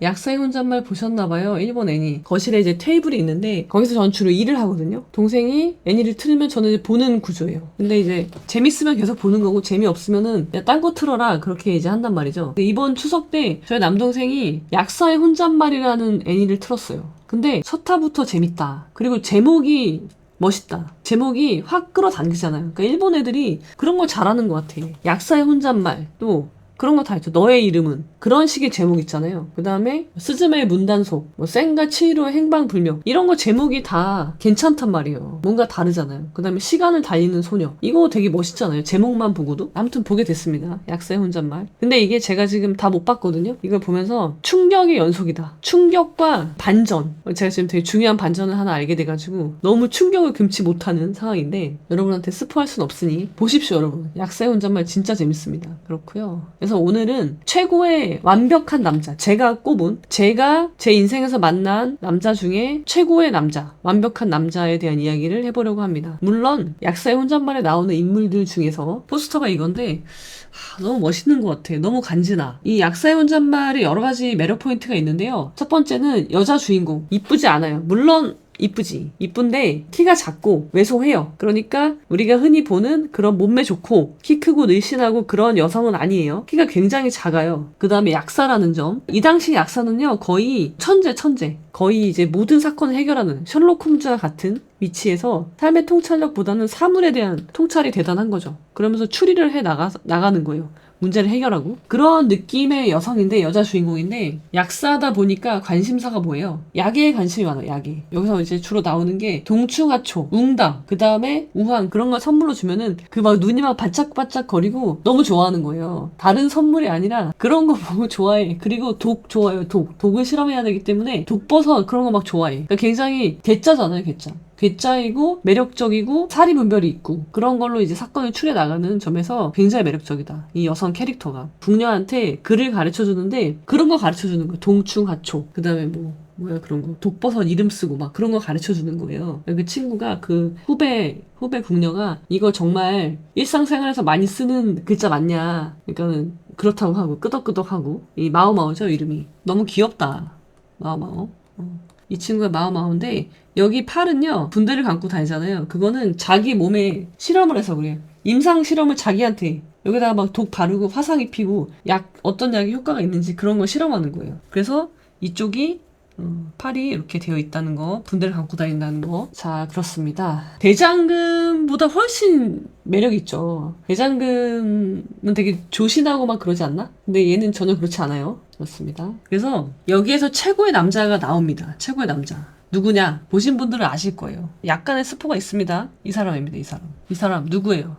약사의 혼잣말 보셨나봐요. 일본 애니. 거실에 이제 테이블이 있는데 거기서 전 주로 일을 하거든요. 동생이 애니를 틀면 저는 이제 보는 구조예요. 근데 이제 재밌으면 계속 보는 거고 재미없으면은 딴 거 틀어라 그렇게 이제 한단 말이죠. 이번 추석 때 저희 남동생이 약사의 혼잣말이라는 애니를 틀었어요. 근데 첫 타부터 재밌다. 그리고 제목이 멋있다. 제목이 확 끌어당기잖아요. 그러니까 일본 애들이 그런 걸 잘하는 것 같아. 약사의 혼잣말 또 그런 거 다 있죠. 너의 이름은 그런 식의 제목 있잖아요. 그 다음에 스즈메의 문단속, 뭐 센과 치히로의 행방불명 이런 거 제목이 다 괜찮단 말이에요. 뭔가 다르잖아요. 그 다음에 시간을 달리는 소녀 이거 되게 멋있잖아요. 제목만 보고도 아무튼 보게 됐습니다. 약사의 혼잣말. 근데 이게 제가 지금 다 못 봤거든요. 이걸 보면서 충격의 연속이다. 충격과 반전. 제가 지금 되게 중요한 반전을 하나 알게 돼가지고 너무 충격을 금치 못하는 상황인데 여러분한테 스포할 순 없으니 보십시오, 여러분. 약사의 혼잣말 진짜 재밌습니다. 그렇고요. 그래서 오늘은 최고의 완벽한 남자, 제가 꼽은 제가 제 인생에서 만난 남자 중에 최고의 남자, 완벽한 남자에 대한 이야기를 해보려고 합니다. 물론 약사의 혼잣말에 나오는 인물들 중에서 포스터가 이건데 아, 너무 멋있는 것 같아. 너무 간지나. 이 약사의 혼잣말에 여러 가지 매력 포인트가 있는데요. 첫 번째는 여자 주인공. 이쁘지 않아요. 물론 이쁘지. 이쁜데 키가 작고 왜소해요. 그러니까 우리가 흔히 보는 그런 몸매 좋고 키 크고 늘씬하고 그런 여성은 아니에요. 키가 굉장히 작아요. 그 다음에 약사라는 점. 이 당시 약사는요 거의 천재 천재. 거의 이제 모든 사건을 해결하는 셜록 홈즈와 같은 위치에서 삶의 통찰력보다는 사물에 대한 통찰이 대단한 거죠. 그러면서 추리를 해 나가, 나가는 거예요. 문제를 해결하고 그런 느낌의 여성인데 여자 주인공인데 약사다 보니까 관심사가 뭐예요? 약에 관심이 많아요. 약에 여기서 이제 주로 나오는 게 동충하초, 웅담, 그 다음에 우황 그런 걸 선물로 주면은 그 막 눈이 막 반짝반짝 거리고 너무 좋아하는 거예요. 다른 선물이 아니라 그런 거 보고 좋아해. 그리고 독 좋아해요. 독 독을 실험해야 되기 때문에 독버섯 그런 거 막 좋아해. 그러니까 굉장히 괴짜잖아요. 괴짜. 괴짜이고 매력적이고 사리 분별이 있고 그런 걸로 이제 사건을 추려 나가는 점에서 굉장히 매력적이다. 이 여성 캐릭터가 궁녀한테 글을 가르쳐 주는데 그런 거 가르쳐 주는 거예요. 동충하초. 그다음에 뭐 뭐야 그런 거 독버섯 이름 쓰고 막 그런 거 가르쳐 주는 거예요. 그 친구가 그 후배 후배 궁녀가 이거 정말 일상생활에서 많이 쓰는 글자 맞냐? 그러니까는 그렇다고 하고 끄덕끄덕하고 이 마오마오죠 이름이 너무 귀엽다. 마오마오. 어. 이 친구가 마오마오인데 여기 팔은요 분대를 감고 다니잖아요. 그거는 자기 몸에 실험을 해서 그래요. 임상 실험을 자기한테 여기다가 막 독 바르고 화상 입히고 약 어떤 약이 효과가 있는지 그런 걸 실험하는 거예요. 그래서 이쪽이 어, 팔이 이렇게 되어 있다는 거, 분대를 감고 다닌다는 거. 자, 그렇습니다. 대장금보다 훨씬 매력 있죠. 대장금은 되게 조신하고 막 그러지 않나? 근데 얘는 전혀 그렇지 않아요. 그렇습니다. 그래서 여기에서 최고의 남자가 나옵니다. 최고의 남자. 누구냐? 보신 분들은 아실 거예요. 약간의 스포가 있습니다. 이 사람입니다, 이 사람. 이 사람 누구예요?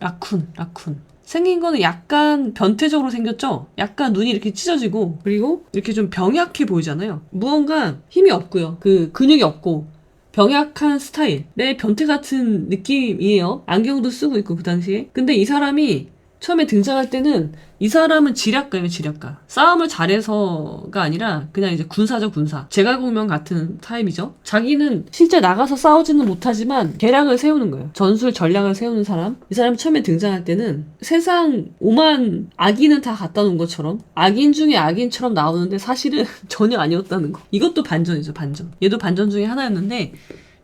라쿤, 라쿤. 생긴 거는 약간 변태적으로 생겼죠? 약간 눈이 이렇게 찢어지고, 그리고 이렇게 좀 병약해 보이잖아요. 무언가 힘이 없고요. 그 근육이 없고, 병약한 스타일의 변태 같은 느낌이에요. 안경도 쓰고 있고, 그 당시에. 근데 이 사람이 처음에 등장할 때는 이 사람은 지략가예요, 지략가. 싸움을 잘해서가 아니라 그냥 이제 군사죠, 군사. 제갈공명 같은 타입이죠. 자기는 실제 나가서 싸우지는 못하지만 계략을 세우는 거예요. 전술 전략을 세우는 사람. 이 사람이 처음에 등장할 때는 세상 오만 악인은 다 갖다 놓은 것처럼 악인 중에 악인처럼 나오는데 사실은 전혀 아니었다는 거. 이것도 반전이죠, 반전. 얘도 반전 중에 하나였는데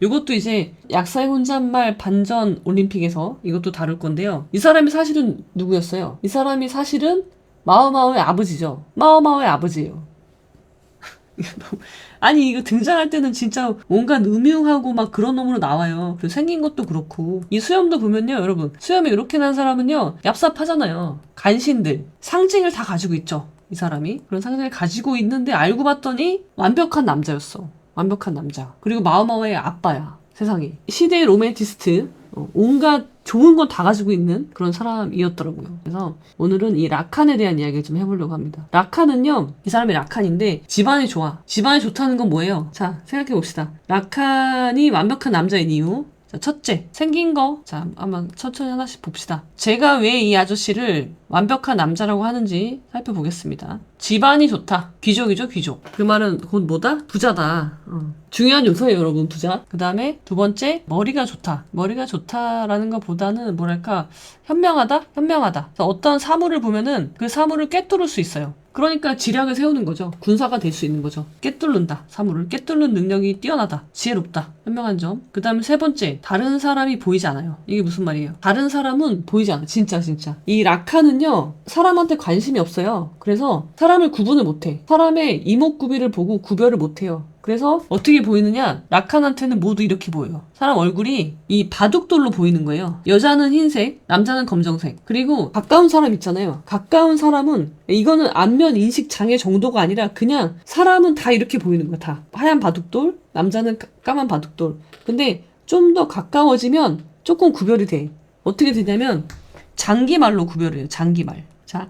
이것도 이제 약사의 혼잣말 반전 올림픽에서 이것도 다룰 건데요. 이 사람이 사실은 누구였어요? 이 사람이 사실은 마오마오의 아버지죠. 마오마오의 아버지예요. 아니 이거 등장할 때는 진짜 뭔가 음흉하고 막 그런 놈으로 나와요. 그리고 생긴 것도 그렇고 이 수염도 보면요, 여러분 수염이 이렇게 난 사람은요 얍삽하잖아요. 간신들 상징을 다 가지고 있죠. 이 사람이 그런 상징을 가지고 있는데 알고 봤더니 완벽한 남자였어. 완벽한 남자. 그리고 마오마오의 아빠야. 세상에. 시대의 로맨티스트. 어, 온갖 좋은 건 다 가지고 있는 그런 사람이었더라고요. 그래서 오늘은 이 라칸에 대한 이야기를 좀 해보려고 합니다. 라칸은요, 이 사람이 라칸인데 집안이 좋아. 집안이 좋다는 건 뭐예요? 자, 생각해 봅시다. 라칸이 완벽한 남자인 이유. 자, 첫째, 생긴 거. 자, 한번 천천히 하나씩 봅시다. 제가 왜 이 아저씨를 완벽한 남자라고 하는지 살펴보겠습니다. 집안이 좋다. 귀족이죠, 귀족. 그 말은 곧 뭐다? 부자다. 어. 중요한 요소예요, 여러분, 부자. 그 다음에 두 번째, 머리가 좋다. 머리가 좋다라는 것보다는 뭐랄까, 현명하다? 현명하다. 어떤 사물을 보면은 그 사물을 꿰뚫을 수 있어요. 그러니까 지략을 세우는 거죠. 군사가 될 수 있는 거죠. 깨뚫는다. 사물을 깨뚫는 능력이 뛰어나다. 지혜롭다. 현명한 점. 그 다음에 세 번째, 다른 사람이 보이지 않아요. 이게 무슨 말이에요? 다른 사람은 보이지 않아. 진짜 진짜. 이 라카는요, 사람한테 관심이 없어요. 그래서 사람을 구분을 못해. 사람의 이목구비를 보고 구별을 못해요. 그래서 어떻게 보이느냐? 라칸한테는 모두 이렇게 보여요. 사람 얼굴이 이 바둑돌로 보이는 거예요. 여자는 흰색, 남자는 검정색. 그리고 가까운 사람 있잖아요. 가까운 사람은 이거는 안면 인식 장애 정도가 아니라 그냥 사람은 다 이렇게 보이는 거야. 다 하얀 바둑돌, 남자는 까- 까만 바둑돌. 근데 좀 더 가까워지면 조금 구별이 돼. 어떻게 되냐면 장기말로 구별해요. 장기말. 자,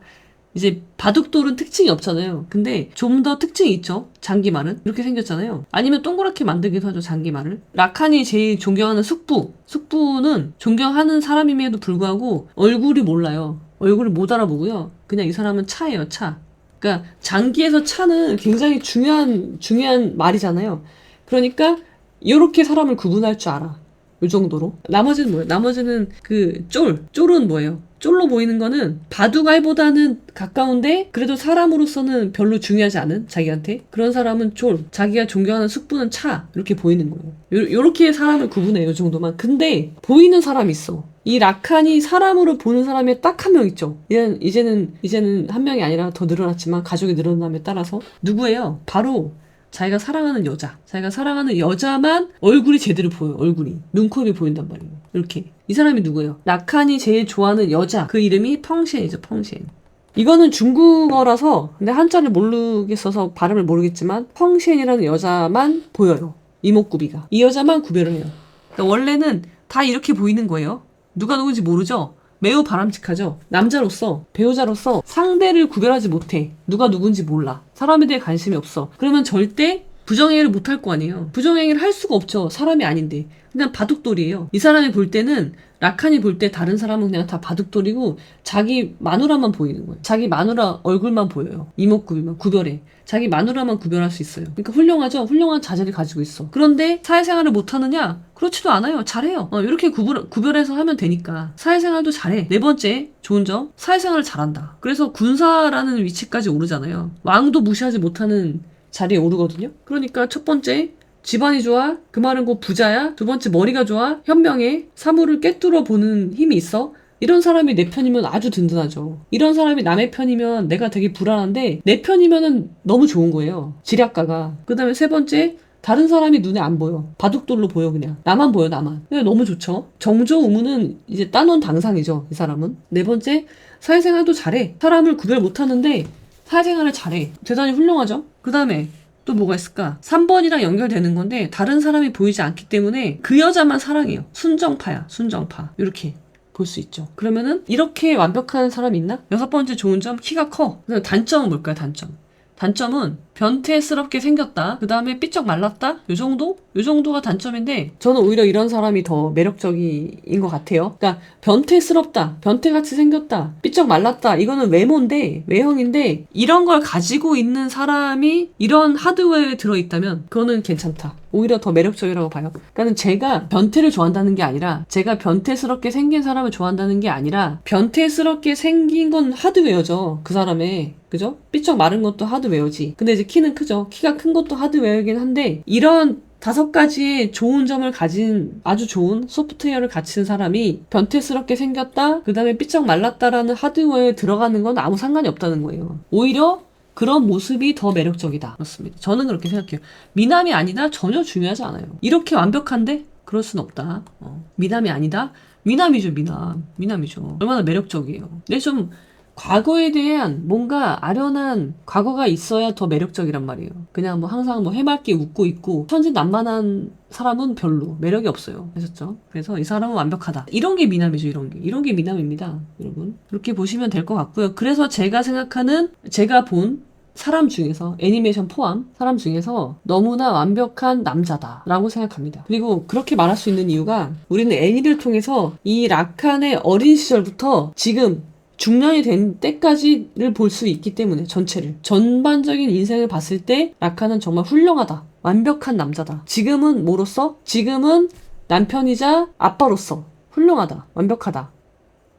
이제 바둑돌은 특징이 없잖아요. 근데 좀 더 특징이 있죠. 장기말은 이렇게 생겼잖아요. 아니면 동그랗게 만들기도 하죠. 장기말을. 라칸이 제일 존경하는 숙부. 숙부는 존경하는 사람임에도 불구하고 얼굴이 몰라요. 얼굴을 못 알아보고요. 그냥 이 사람은 차예요. 차. 그러니까 장기에서 차는 굉장히 중요한 중요한 말이잖아요. 그러니까 이렇게 사람을 구분할 줄 알아. 요 정도로. 나머지는 뭐예요? 나머지는 그 쫄. 쫄은 뭐예요? 쫄로 보이는 거는 바둑알보다는 가까운데 그래도 사람으로서는 별로 중요하지 않은 자기한테 그런 사람은 쫄. 자기가 존경하는 숙부는 차. 이렇게 보이는 거예요. 요, 요렇게 사람을 구분해요. 요 정도만. 근데 보이는 사람이 있어. 이 라칸이 사람으로 보는 사람이 딱 한 명 있죠. 이제는 이제는 한 명이 아니라 더 늘어났지만 가족이 늘어남에 따라서 누구예요? 바로 자기가 사랑하는 여자, 자기가 사랑하는 여자만 얼굴이 제대로 보여, 얼굴이. 눈코입이 보인단 말이에요. 이렇게. 이 사람이 누구예요? 라칸이 제일 좋아하는 여자. 그 이름이 펑시엔이죠, 펑시엔. 이거는 중국어라서, 근데 한자를 모르겠어서 발음을 모르겠지만, 펑시엔이라는 여자만 보여요. 이목구비가. 이 여자만 구별을 해요. 그러니까 원래는 다 이렇게 보이는 거예요. 누가 누군지 모르죠? 매우 바람직하죠. 남자로서 배우자로서 상대를 구별하지 못해. 누가 누군지 몰라. 사람에 대해 관심이 없어. 그러면 절대 부정행위를 못 할 거 아니에요. 부정행위를 할 수가 없죠. 사람이 아닌데. 그냥 바둑돌이에요. 이 사람이 볼 때는 라칸이 볼 때 다른 사람은 그냥 다 바둑돌이고 자기 마누라만 보이는 거예요. 자기 마누라 얼굴만 보여요. 이목구비만 구별해. 자기 마누라만 구별할 수 있어요. 그러니까 훌륭하죠. 훌륭한 자질을 가지고 있어. 그런데 사회생활을 못 하느냐? 그렇지도 않아요. 잘해요. 어, 이렇게 구분, 구별해서 하면 되니까 사회생활도 잘해. 네 번째 좋은 점 사회생활을 잘한다. 그래서 군사라는 위치까지 오르잖아요. 왕도 무시하지 못하는 자리에 오르거든요. 그러니까 첫 번째 집안이 좋아? 그 말은 곧 부자야? 두 번째 머리가 좋아? 현명해? 사물을 꿰뚫어 보는 힘이 있어? 이런 사람이 내 편이면 아주 든든하죠. 이런 사람이 남의 편이면 내가 되게 불안한데 내 편이면은 너무 좋은 거예요. 지략가가. 그 다음에 세 번째 다른 사람이 눈에 안 보여. 바둑돌로 보여 그냥. 나만 보여 나만. 너무 좋죠. 정조우무는 이제 따놓은 당상이죠. 이 사람은. 네 번째 사회생활도 잘해. 사람을 구별 못하는데 사회생활을 잘해. 대단히 훌륭하죠. 그 다음에 또 뭐가 있을까? 3번이랑 연결되는 건데 다른 사람이 보이지 않기 때문에 그 여자만 사랑해요. 순정파야. 순정파. 이렇게 볼 수 있죠. 그러면은 이렇게 완벽한 사람이 있나? 여섯 번째 좋은 점 키가 커. 단점은 뭘까요? 단점. 단점은 변태스럽게 생겼다. 그 다음에 삐쩍 말랐다. 요 정도? 요 정도가 단점인데 저는 오히려 이런 사람이 더 매력적인 것 같아요. 그러니까 변태스럽다. 변태같이 생겼다. 삐쩍 말랐다. 이거는 외모인데 외형인데 이런 걸 가지고 있는 사람이 이런 하드웨어에 들어있다면 그거는 괜찮다. 오히려 더 매력적이라고 봐요. 그러니까 제가 변태를 좋아한다는 게 아니라 제가 변태스럽게 생긴 사람을 좋아한다는 게 아니라 변태스럽게 생긴 건 하드웨어죠. 그 사람의 그죠? 삐쩍 마른 것도 하드웨어지. 근데 이제 키는 크죠. 키가 큰 것도 하드웨어이긴 한데 이런 다섯 가지의 좋은 점을 가진 아주 좋은 소프트웨어를 갖춘 사람이 변태스럽게 생겼다. 그 다음에 삐쩍 말랐다라는 하드웨어에 들어가는 건 아무 상관이 없다는 거예요. 오히려 그런 모습이 더 매력적이다. 그렇습니다. 저는 그렇게 생각해요. 미남이 아니다? 전혀 중요하지 않아요. 이렇게 완벽한데? 그럴 순 없다. 어. 미남이 아니다? 미남이죠, 미남. 미남이죠. 얼마나 매력적이에요. 근데 좀 과거에 대한 뭔가 아련한 과거가 있어야 더 매력적이란 말이에요. 그냥 뭐 항상 뭐 해맑게 웃고 있고 천진난만한 사람은 별로 매력이 없어요. 아셨죠? 그래서 이 사람은 완벽하다. 이런 게 미남이죠, 이런 게. 이런 게 미남입니다, 여러분. 그렇게 보시면 될 것 같고요. 그래서 제가 생각하는 제가 본 사람 중에서 애니메이션 포함 사람 중에서 너무나 완벽한 남자다라고 생각합니다. 그리고 그렇게 말할 수 있는 이유가 우리는 애니를 통해서 이 라칸의 어린 시절부터 지금 중년이 된 때까지를 볼 수 있기 때문에 전체를 전반적인 인생을 봤을 때 라칸은 정말 훌륭하다. 완벽한 남자다. 지금은 뭐로서? 지금은 남편이자 아빠로서 훌륭하다. 완벽하다.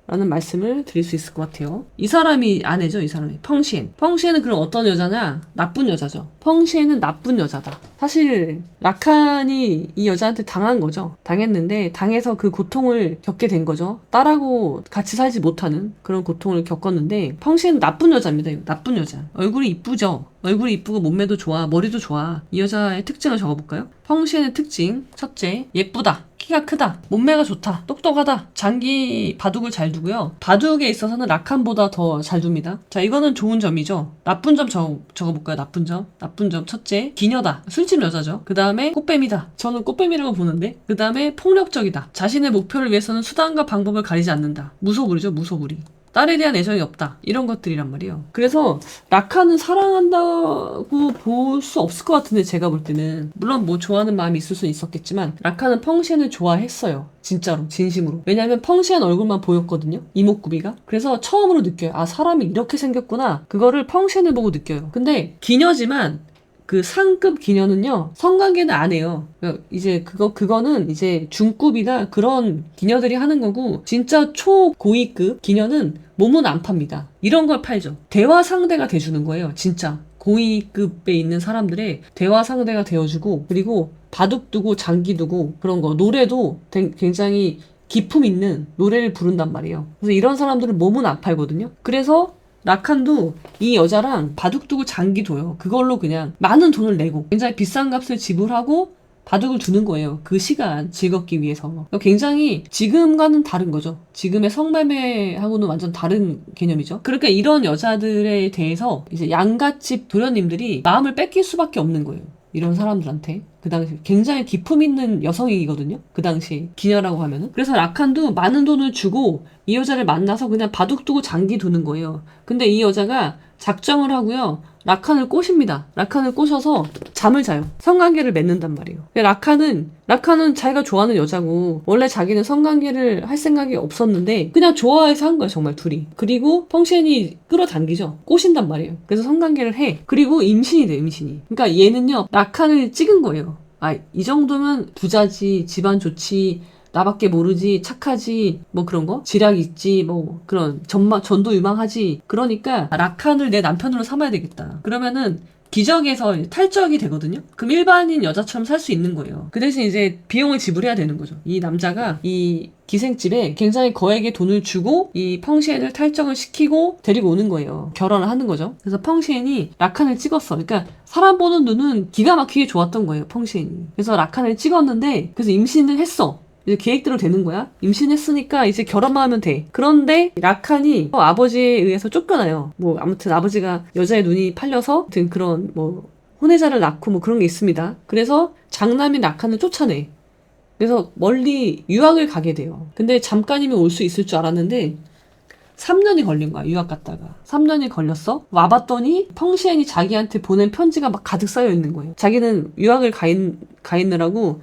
라는 말씀을 드릴 수 있을 것 같아요. 이 사람이 아내죠, 이 사람이. 펑시엔. 펑시엔은 그럼 어떤 여자냐? 나쁜 여자죠. 펑시엔은 나쁜 여자다. 사실, 라칸이 이 여자한테 당한 거죠. 당했는데, 당해서 그 고통을 겪게 된 거죠. 딸하고 같이 살지 못하는 그런 고통을 겪었는데, 펑시엔은 나쁜 여자입니다. 나쁜 여자. 얼굴이 이쁘죠? 얼굴이 이쁘고 몸매도 좋아, 머리도 좋아. 이 여자의 특징을 적어볼까요? 펑시엔의 특징. 첫째, 예쁘다. 키가 크다. 몸매가 좋다. 똑똑하다. 장기 바둑을 잘 두고요. 바둑에 있어서는 라칸보다 더 잘 둡니다. 자, 이거는 좋은 점이죠. 나쁜 점 적어, 적어볼까요? 나쁜 점. 나쁜 점. 첫째, 기녀다. 술집 여자죠. 그 다음에 꽃뱀이다. 저는 꽃뱀이라고 보는데. 그 다음에 폭력적이다. 자신의 목표를 위해서는 수단과 방법을 가리지 않는다. 무소불이죠, 무소불이. 딸에 대한 애정이 없다. 이런 것들이란 말이에요. 그래서 라카는 사랑한다고 볼 수 없을 것 같은데 제가 볼 때는 물론 뭐 좋아하는 마음이 있을 수는 있었겠지만 라카는 펑시엔을 좋아했어요. 진짜로 진심으로. 왜냐하면 펑시엔 얼굴만 보였거든요. 이목구비가. 그래서 처음으로 느껴요. 아 사람이 이렇게 생겼구나. 그거를 펑시엔을 보고 느껴요. 근데 기녀지만 그 상급 기녀는요 성관계는 안 해요. 이제 그거 그거는 이제 중급이나 그런 기녀들이 하는 거고 진짜 초고위급 기녀는 몸은 안 팝니다. 이런 걸 팔죠. 대화 상대가 돼주는 거예요. 진짜 고위급에 있는 사람들의 대화 상대가 되어주고 그리고 바둑 두고 장기 두고 그런 거 노래도 되- 굉장히 기품 있는 노래를 부른단 말이에요. 그래서 이런 사람들은 몸은 안 팔거든요. 그래서 라칸도 이 여자랑 바둑 두고 장기 둬요. 그걸로 그냥 많은 돈을 내고 굉장히 비싼 값을 지불하고 바둑을 두는 거예요. 그 시간 즐겁기 위해서. 굉장히 지금과는 다른 거죠. 지금의 성매매하고는 완전 다른 개념이죠. 그러니까 이런 여자들에 대해서 이제 양가집 도련님들이 마음을 뺏길 수밖에 없는 거예요. 이런 사람들한테. 그 당시 굉장히 기품 있는 여성이거든요. 그 당시 기녀라고 하면은. 그래서 라칸도 많은 돈을 주고 이 여자를 만나서 그냥 바둑 두고 장기 두는 거예요. 근데 이 여자가 작정을 하고요. 라칸을 꼬십니다. 라칸을 꼬셔서 잠을 자요. 성관계를 맺는단 말이에요. 라칸은 라칸은 자기가 좋아하는 여자고 원래 자기는 성관계를 할 생각이 없었는데 그냥 좋아해서 한 거야 정말 둘이. 그리고 펑션이 끌어당기죠. 꼬신단 말이에요. 그래서 성관계를 해. 그리고 임신이 돼 임신이. 그러니까 얘는요 라칸을 찍은 거예요. 아 이 정도면 부자지 집안 좋지 나밖에 모르지 착하지 뭐 그런 거 지략 있지 뭐 그런 전마 전도 유망하지 그러니까 라칸을 내 남편으로 삼아야 되겠다 그러면은 기적에서 탈적이 되거든요. 그럼 일반인 여자처럼 살 수 있는 거예요. 그 대신 이제 비용을 지불해야 되는 거죠. 이 남자가 이 기생집에 굉장히 거액의 돈을 주고 이 펑시엔을 탈정을 시키고 데리고 오는 거예요. 결혼을 하는 거죠. 그래서 펑시엔이 라칸을 찍었어. 그러니까 사람 보는 눈은 기가 막히게 좋았던 거예요. 펑시엔이. 그래서 라칸을 찍었는데 그래서 임신을 했어. 이제 계획대로 되는 거야. 임신했으니까 이제 결혼만 하면 돼. 그런데 라칸이 아버지에 의해서 쫓겨나요. 뭐 아무튼 아버지가 여자의 눈이 팔려서 아무튼 그런 뭐 혼외자를 낳고 뭐 그런 게 있습니다. 그래서 장남이 라칸을 쫓아내. 그래서 멀리 유학을 가게 돼요. 근데 잠깐이면 올 수 있을 줄 알았는데 3년이 걸린 거야, 유학 갔다가. 3년이 걸렸어? 와봤더니 펑시엔이 자기한테 보낸 편지가 막 가득 쌓여 있는 거예요. 자기는 유학을 가, 있, 가 있느라고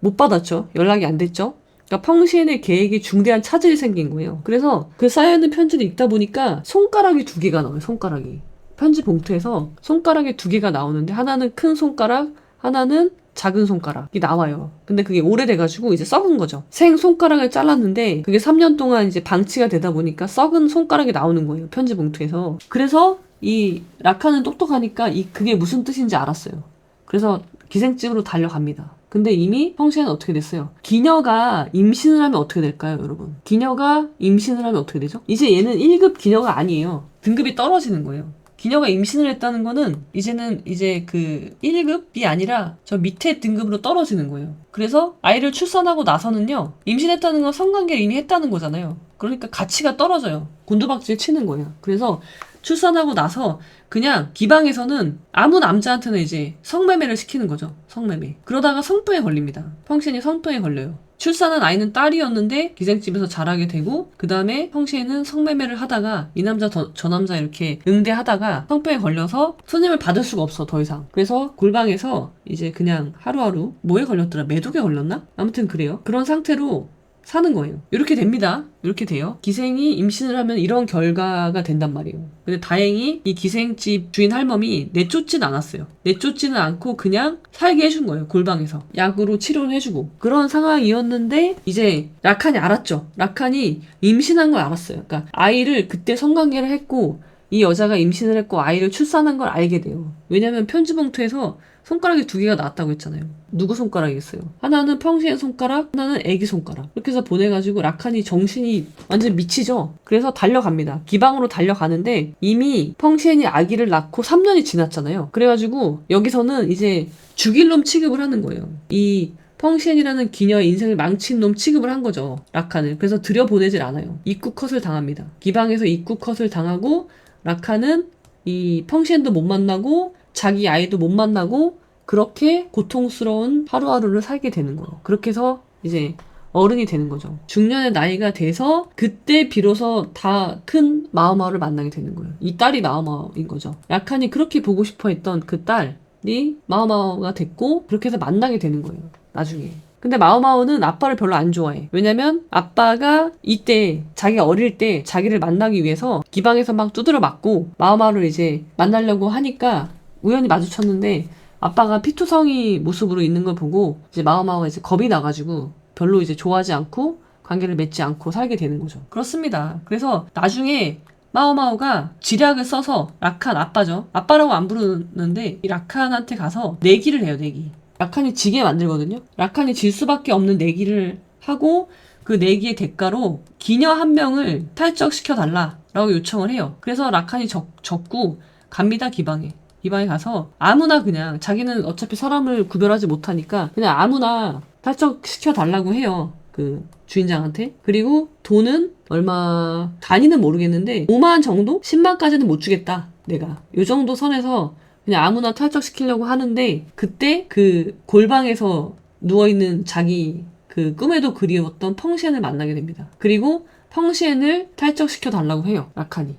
못 받았죠. 연락이 안 됐죠. 그러니까 펑시엔의 계획이 중대한 차질이 생긴 거예요. 그래서 그 쌓여있는 편지를 읽다 보니까 손가락이 두 개가 나와요, 손가락이. 편지 봉투에서 손가락이 두 개가 나오는데 하나는 큰 손가락, 하나는 작은 손가락이 나와요. 근데 그게 오래돼가지고 이제 썩은 거죠. 생 손가락을 잘랐는데 그게 3년 동안 이제 방치가 되다 보니까 썩은 손가락이 나오는 거예요. 편지 봉투에서. 그래서 이 라카는 똑똑하니까 이 그게 무슨 뜻인지 알았어요. 그래서 기생집으로 달려갑니다. 근데 이미 펑시는 어떻게 됐어요? 기녀가 임신을 하면 어떻게 될까요, 여러분? 기녀가 임신을 하면 어떻게 되죠? 이제 얘는 1급 기녀가 아니에요. 등급이 떨어지는 거예요. 기녀가 임신을 했다는 거는 이제는 이제 그 1급이 아니라 저 밑에 등급으로 떨어지는 거예요. 그래서 아이를 출산하고 나서는요, 임신했다는 건 성관계를 이미 했다는 거잖아요. 그러니까 가치가 떨어져요. 곤두박질 치는 거예요. 그래서 출산하고 나서 그냥 기방에서는 아무 남자한테는 이제 성매매를 시키는 거죠. 성매매. 그러다가 성병에 걸립니다. 펑신이 성병에 걸려요. 출산한 아이는 딸이었는데 기생집에서 자라게 되고 그 다음에 펑시에는 성매매를 하다가 이 남자 저, 저 남자 이렇게 응대하다가 성병에 걸려서 손님을 받을 수가 없어 더 이상 그래서 골방에서 이제 그냥 하루하루 뭐에 걸렸더라 매독에 걸렸나 아무튼 그래요 그런 상태로 사는 거예요. 이렇게 됩니다. 이렇게 돼요. 기생이 임신을 하면 이런 결과가 된단 말이에요. 근데 다행히 이 기생집 주인 할멈이 내쫓진 않았어요. 내쫓지는 않고 그냥 살게 해준 거예요. 골방에서. 약으로 치료를 해주고. 그런 상황이었는데 이제 라칸이 알았죠. 라칸이 임신한 걸 알았어요. 그러니까 아이를 그때 성관계를 했고 이 여자가 임신을 했고 아이를 출산한 걸 알게 돼요. 왜냐면 편지 봉투에서 손가락이 두 개가 나왔다고 했잖아요. 누구 손가락이겠어요? 하나는 평시의 손가락, 하나는 애기 손가락. 이렇게 해서 보내가지고 라칸이 정신이 완전 미치죠? 그래서 달려갑니다. 기방으로 달려가는데 이미 펑시엔이 아기를 낳고 3년이 지났잖아요. 그래가지고 여기서는 이제 죽일 놈 취급을 하는 거예요. 이 펑시엔이라는 기녀의 인생을 망친 놈 취급을 한 거죠. 라칸을. 그래서 들여보내질 않아요. 입구 컷을 당합니다. 기방에서 입구 컷을 당하고 라칸은 이 펑시엔도 못 만나고 자기 아이도 못 만나고 그렇게 고통스러운 하루하루를 살게 되는 거예요. 그렇게 해서 이제 어른이 되는 거죠. 중년의 나이가 돼서 그때 비로소 다 큰 마우마우를 만나게 되는 거예요. 이 딸이 마우마우인 거죠. 라칸이 그렇게 보고 싶어 했던 그 딸이 마우마우가 됐고 그렇게 해서 만나게 되는 거예요. 나중에. 근데 마우마우는 아빠를 별로 안 좋아해. 왜냐면 아빠가 이때 자기가 어릴 때 자기를 만나기 위해서 기방에서 막 두드려 맞고 마우마우를 이제 만나려고 하니까 우연히 마주쳤는데 아빠가 피투성이 모습으로 있는 걸 보고 이제 마우마우가 이제 겁이 나가지고 별로 이제 좋아하지 않고 관계를 맺지 않고 살게 되는 거죠. 그렇습니다. 그래서 나중에 마오마오가 지략을 써서 라칸 아빠죠. 아빠라고 안 부르는데 이 라칸한테 가서 내기를 해요. 내기. 라칸이 지게 만들거든요. 라칸이 질 수밖에 없는 내기를 하고 그 내기의 대가로 기녀 한 명을 탈적시켜 달라라고 요청을 해요. 그래서 라칸이 적, 적고 갑니다 기방에. 기방에 가서 아무나 그냥 자기는 어차피 사람을 구별하지 못하니까 그냥 아무나 탈적시켜 달라고 해요. 그 주인장한테. 그리고 돈은 얼마 단위는 모르겠는데 5만 정도? 10만까지는 못 주겠다. 내가. 요 정도 선에서 그냥 아무나 탈적시키려고 하는데 그때 그 골방에서 누워있는 자기 그 꿈에도 그리웠던 펑시엔을 만나게 됩니다. 그리고 펑시엔을 탈적시켜 달라고 해요. 라칸이.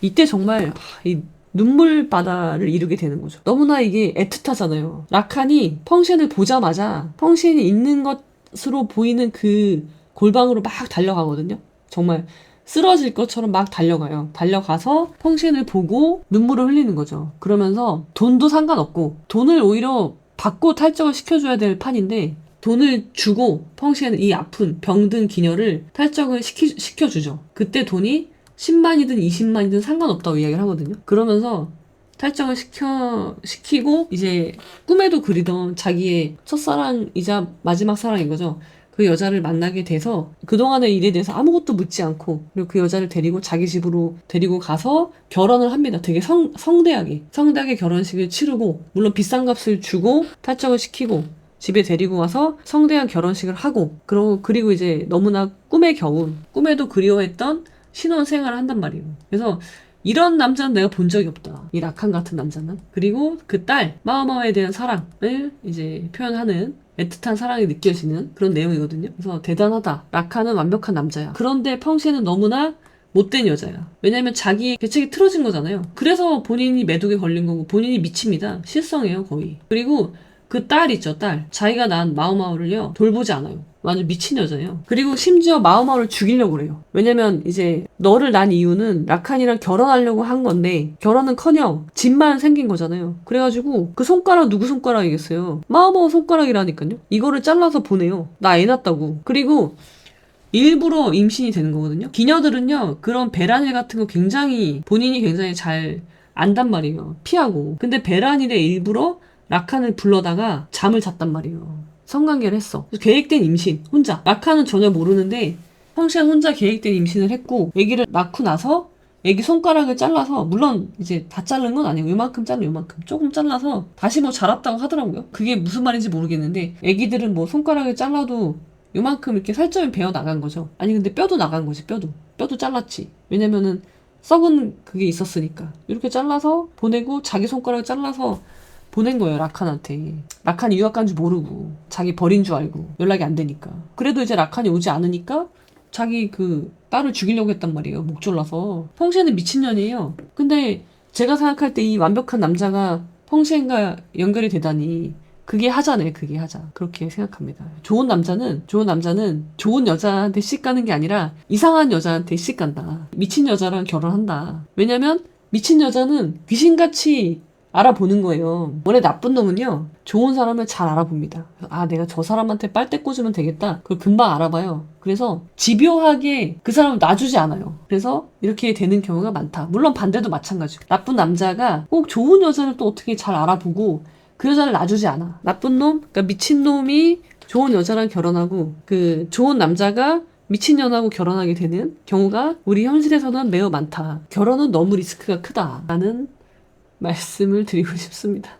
이때 정말 이 눈물 바다를 이루게 되는 거죠. 너무나 이게 애틋하잖아요. 라칸이 펑시엔을 보자마자 펑시엔이 있는 것으로 보이는 그 골방으로 막 달려가거든요. 정말 쓰러질 것처럼 막 달려가요. 달려가서 펑시엔을 보고 눈물을 흘리는 거죠. 그러면서 돈도 상관없고 돈을 오히려 받고 탈적을 시켜줘야 될 판인데 돈을 주고 펑시엔은 이 아픈 병든 기녀를 탈적을 시키, 시켜주죠. 그때 돈이 10만이든 20만이든 상관없다고 이야기를 하거든요. 그러면서 탈정을 시켜, 시키고, 이제 꿈에도 그리던 자기의 첫사랑이자 마지막 사랑인 거죠. 그 여자를 만나게 돼서 그동안의 일에 대해서 아무것도 묻지 않고 그리고 그 여자를 데리고 자기 집으로 데리고 가서 결혼을 합니다. 되게 성, 성대하게 성대하게 결혼식을 치르고 물론 비싼 값을 주고 탈정을 시키고 집에 데리고 와서 성대한 결혼식을 하고 그리고 그리고 이제 너무나 꿈에 겨운 꿈에도 그리워했던 신혼 생활을 한단 말이에요. 그래서 이런 남자는 내가 본 적이 없다. 이 라칸 같은 남자는. 그리고 그 딸, 마오마오에 대한 사랑을 이제 표현하는 애틋한 사랑이 느껴지는 그런 내용이거든요. 그래서 대단하다. 라칸은 완벽한 남자야. 그런데 펑시는 너무나 못된 여자야. 왜냐면 자기 계책이 틀어진 거잖아요. 그래서 본인이 매독에 걸린 거고 본인이 미칩니다. 실성이에요, 거의. 그리고 그 딸 있죠, 딸. 자기가 낳은 마오마오를요, 돌보지 않아요. 완전 미친 여자예요. 그리고 심지어 마오마오를 죽이려고 그래요. 왜냐면 이제 너를 난 이유는 라칸이랑 결혼하려고 한 건데 결혼은 커녕 집만 생긴 거잖아요. 그래가지고 그 손가락 누구 손가락이겠어요? 마오마오 손가락이라니까요. 이거를 잘라서 보내요. 나 애 낳았다고. 그리고 일부러 임신이 되는 거거든요. 기녀들은요 그런 배란일 같은 거 굉장히 본인이 굉장히 잘 안단 말이에요. 피하고. 근데 배란일에 일부러 라칸을 불러다가 잠을 잤단 말이에요. 성관계를 했어. 계획된 임신 혼자. 라카는 전혀 모르는데 펑시안 혼자 계획된 임신을 했고 아기를 낳고 나서 아기 손가락을 잘라서 물론 이제 다 자른 건 아니고 요만큼 잘라 요만큼 조금 잘라서 다시 뭐 자랐다고 하더라고요. 그게 무슨 말인지 모르겠는데 아기들은 뭐 손가락을 잘라도 요만큼 이렇게 살점이 베어 나간 거죠. 아니 근데 뼈도 나간 거지 뼈도 뼈도 잘랐지. 왜냐면은 썩은 그게 있었으니까 이렇게 잘라서 보내고 자기 손가락을 잘라서 보낸 거예요 라칸한테 라칸이 유학 간 줄 모르고 자기 버린 줄 알고 연락이 안 되니까 그래도 이제 라칸이 오지 않으니까 자기 그 딸을 죽이려고 했단 말이에요 목 졸라서 펑시엔은 미친년이에요 근데 제가 생각할 때 이 완벽한 남자가 펑시엔과 연결이 되다니 그게 하자네, 그게 하자. 그렇게 생각합니다. 좋은 남자는, 좋은 남자는 좋은 여자한테 씩 가는 게 아니라 이상한 여자한테 씩 간다. 미친 여자랑 결혼한다. 왜냐면 미친 여자는 귀신같이 알아보는 거예요. 원래 나쁜 놈은요, 좋은 사람을 잘 알아봅니다. 아, 내가 저 사람한테 빨대 꽂으면 되겠다. 그걸 금방 알아봐요. 그래서 집요하게 그 사람을 놔주지 않아요. 그래서 이렇게 되는 경우가 많다. 물론 반대도 마찬가지고. 나쁜 남자가 꼭 좋은 여자를 또 어떻게 잘 알아보고 그 여자를 놔주지 않아. 나쁜 놈, 그러니까 미친 놈이 좋은 여자랑 결혼하고 그 좋은 남자가 미친년하고 결혼하게 되는 경우가 우리 현실에서는 매우 많다. 결혼은 너무 리스크가 크다. 라는 말씀을 드리고 싶습니다.